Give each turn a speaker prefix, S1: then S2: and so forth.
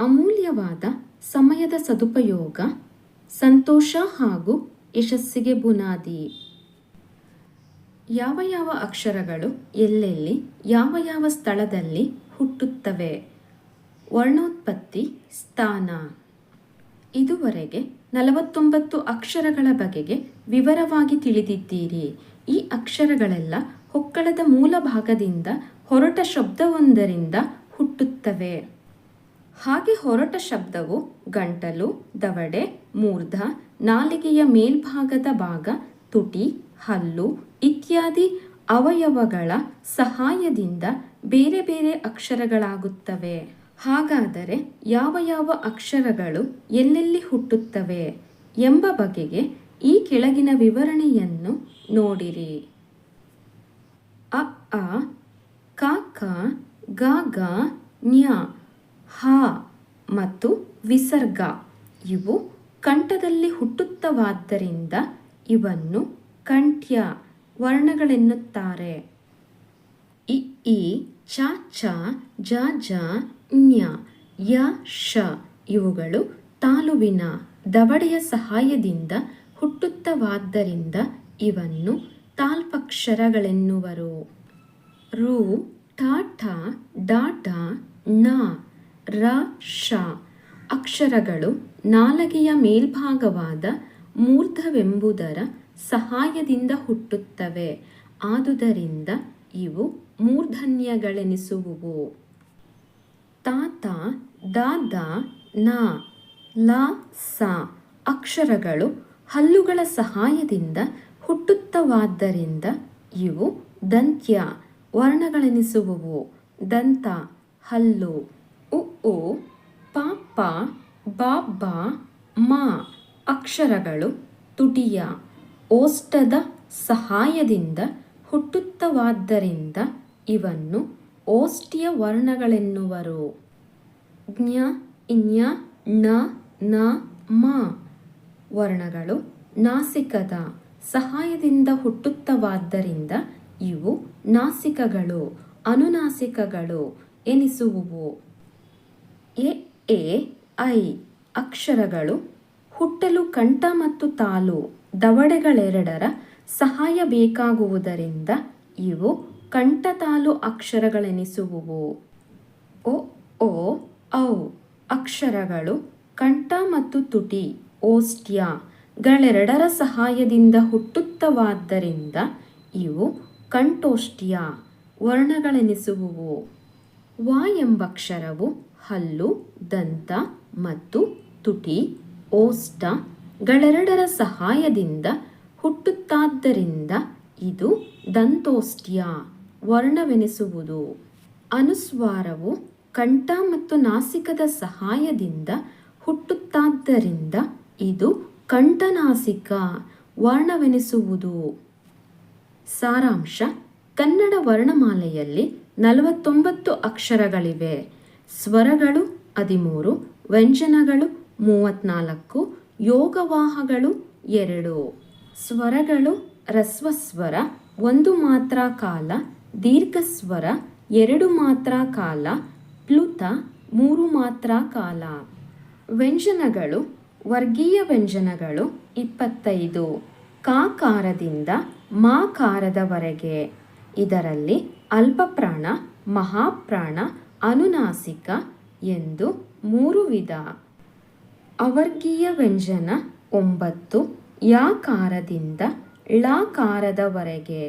S1: ಅಮೂಲ್ಯವಾದ ಸಮಯದ ಸದುಪಯೋಗ, ಸಂತೋಷ ಹಾಗೂ ಯಶಸ್ಸಿಗೆ ಬುನಾದಿ. ಯಾವ ಯಾವ ಅಕ್ಷರಗಳು ಎಲ್ಲೆಲ್ಲಿ, ಯಾವ ಯಾವ ಸ್ಥಳದಲ್ಲಿ ಹುಟ್ಟುತ್ತವೆ? ವರ್ಣೋತ್ಪತ್ತಿ, ಸ್ಥಾನ. ಇದುವರೆಗೆ ನಲವತ್ತೊಂಬತ್ತು ಅಕ್ಷರಗಳ ಬಗೆಗೆ ವಿವರವಾಗಿ ತಿಳಿದಿದ್ದೀರಿ. ಈ ಅಕ್ಷರಗಳೆಲ್ಲ ಹೊಕ್ಕಳದ ಮೂಲ ಭಾಗದಿಂದ ಹೊರಟ ಶಬ್ದವೊಂದರಿಂದ ಹುಟ್ಟುತ್ತವೆ. ಹಾಗೆ ಹೊರಟ ಶಬ್ದವು ಗಂಟಲು, ದವಡೆ, ಮೂರ್ಧ, ನಾಲಿಗೆಯ ಮೇಲ್ಭಾಗದ ಭಾಗ, ತುಟಿ, ಹಲ್ಲು ಇತ್ಯಾದಿ ಅವಯವಗಳ ಸಹಾಯದಿಂದ ಬೇರೆ ಬೇರೆ ಅಕ್ಷರಗಳಾಗುತ್ತವೆ. ಹಾಗಾದರೆ ಯಾವ ಯಾವ ಅಕ್ಷರಗಳು ಎಲ್ಲೆಲ್ಲಿ ಹುಟ್ಟುತ್ತವೆ ಎಂಬ ಬಗೆಗೆ ಈ ಕೆಳಗಿನ ವಿವರಣೆಯನ್ನು ನೋಡಿರಿ. ಅ ಕ ಗ ಗ ಜ್ಞ ಹ ಮತ್ತು ವಿಸರ್ಗ. ಇವು ಕಂಠದಲ್ಲಿ ಹುಟ್ಟುತ್ತವಾದ್ದರಿಂದ ಇವನ್ನು ಕಂಠ್ಯ ವರ್ಣಗಳೆನ್ನುತ್ತಾರೆ. ಇ, ಈ, ಚ ಛ ಜ ಜ ಞ ಯ, ಶ ಇವುಗಳು ತಾಲುವಿನ ದವಡೆಯ ಸಹಾಯದಿಂದ ಹುಟ್ಟುತ್ತವಾದ್ದರಿಂದ ಇವನ್ನು ತಾಲ್ಪಕ್ಷರಗಳೆನ್ನುವರು. ರು, ಠ ಠ ನ ರ ಶ ಅಕ್ಷರಗಳು ನಾಲಗೆಯ ಮೇಲ್ಭಾಗವಾದ ಮೂರ್ಧವೆಂಬುದರ ಸಹಾಯದಿಂದ ಹುಟ್ಟುತ್ತವೆ. ಆದುದರಿಂದ ಇವು ಮೂರ್ಧನ್ಯಗಳೆನಿಸುವುವು. ತಾತ, ದಾದ, ನ, ಲ, ಸ ಅಕ್ಷರಗಳು ಹಲ್ಲುಗಳ ಸಹಾಯದಿಂದ ಹುಟ್ಟುತ್ತವಾದ್ದರಿಂದ ಇವು ದಂತ್ಯ ವರ್ಣಗಳೆನಿಸುವುವು. ದಂತ, ಹಲ್ಲು. ಉ ಪ ಪ ಬ ಬ ಮ, ಅಕ್ಷರಗಳು ತುಟಿಯ ಓಷ್ಟದ ಸಹಾಯದಿಂದ ಹುಟ್ಟುತ್ತವಾದ್ದರಿಂದ ಇವನ್ನು ಓಷ್ಟಿಯ ವರ್ಣಗಳೆನ್ನುವರು. ಜ್ಞ, ಇನ್ಯ ಣ ನ, ಮ ವರ್ಣಗಳು ನಾಸಿಕದ ಸಹಾಯದಿಂದ ಹುಟ್ಟುತ್ತವಾದ್ದರಿಂದ ಇವು ನಾಸಿಕಗಳು, ಅನುನಾಸಿಕಗಳು ಎನಿಸುವುವು. ಎ ಎ, ಐ ಅಕ್ಷರಗಳು ಹುಟ್ಟಲು ಕಂಠ ಮತ್ತು ತಾಲು ದವಡೆಗಳೆರಡರ ಸಹಾಯ ಬೇಕಾಗುವುದರಿಂದ ಇವು ಕಂಠತಾಲು ಅಕ್ಷರಗಳೆನಿಸುವುವು. ಒ ಓ ಔ ಅಕ್ಷರಗಳು ಕಂಠ ಮತ್ತು ತುಟಿ ಓಷ್ಟ್ಯಗಳೆರಡರ ಸಹಾಯದಿಂದ ಹುಟ್ಟುತ್ತವಾದ್ದರಿಂದ ಇವು ಕಂಠೋಷ್ಟ್ಯ ವರ್ಣಗಳೆನಿಸುವುವು. ವ ಎಂಬಕ್ಷರವು ಹಲ್ಲು, ದಂತ ಮತ್ತು ತುಟಿ ಓಷ್ಟಗಳೆರಡರ ಸಹಾಯದಿಂದ ಹುಟ್ಟುತ್ತಾದ್ದರಿಂದ ಇದು ದಂತೋಷ್ಟ್ಯ ವರ್ಣವೆನಿಸುವುದು. ಅನುಸ್ವಾರವು ಕಂಠ ಮತ್ತು ನಾಸಿಕದ ಸಹಾಯದಿಂದ ಹುಟ್ಟುತ್ತಾದ್ದರಿಂದ ಇದು ಕಂಠನಾಸಿಕ ವರ್ಣವೆನಿಸುವುದು. ಸಾರಾಂಶ ಕನ್ನಡ ವರ್ಣಮಾಲೆಯಲ್ಲಿ ನಲವತ್ತೊಂಬತ್ತು ಅಕ್ಷರಗಳಿವೆ. ಸ್ವರಗಳು ಹದಿಮೂರು, ವ್ಯಂಜನಗಳು ಮೂವತ್ನಾಲ್ಕು, ಯೋಗವಾಹಗಳು ಎರಡು. ಸ್ವರಗಳು ರಸ್ವಸ್ವರ, ಒಂದು ಮಾತ್ರ ಕಾಲ, ದೀರ್ಘಸ್ವರ, ಎರಡು ಮಾತ್ರ ಕಾಲ, ಪ್ಲುತ, ಮೂರು ಮಾತ್ರ ಕಾಲ. ವ್ಯಂಜನಗಳು ವರ್ಗೀಯ ವ್ಯಂಜನಗಳು ಇಪ್ಪತ್ತೈದು. ಕಾಕಾರದಿಂದ ಮಾಕಾರದವರೆಗೆ. ಇದರಲ್ಲಿ ಅಲ್ಪಪ್ರಾಣ, ಮಹಾಪ್ರಾಣ ಅನುನಾಸಿಕ ಎಂದು ಮೂರು ವಿಧ. ಅವರ್ಗೀಯ ವ್ಯಂಜನ ಒಂಬತ್ತು ಯಾಕಾರದಿಂದ ಳಕಾರದವರೆಗೆ.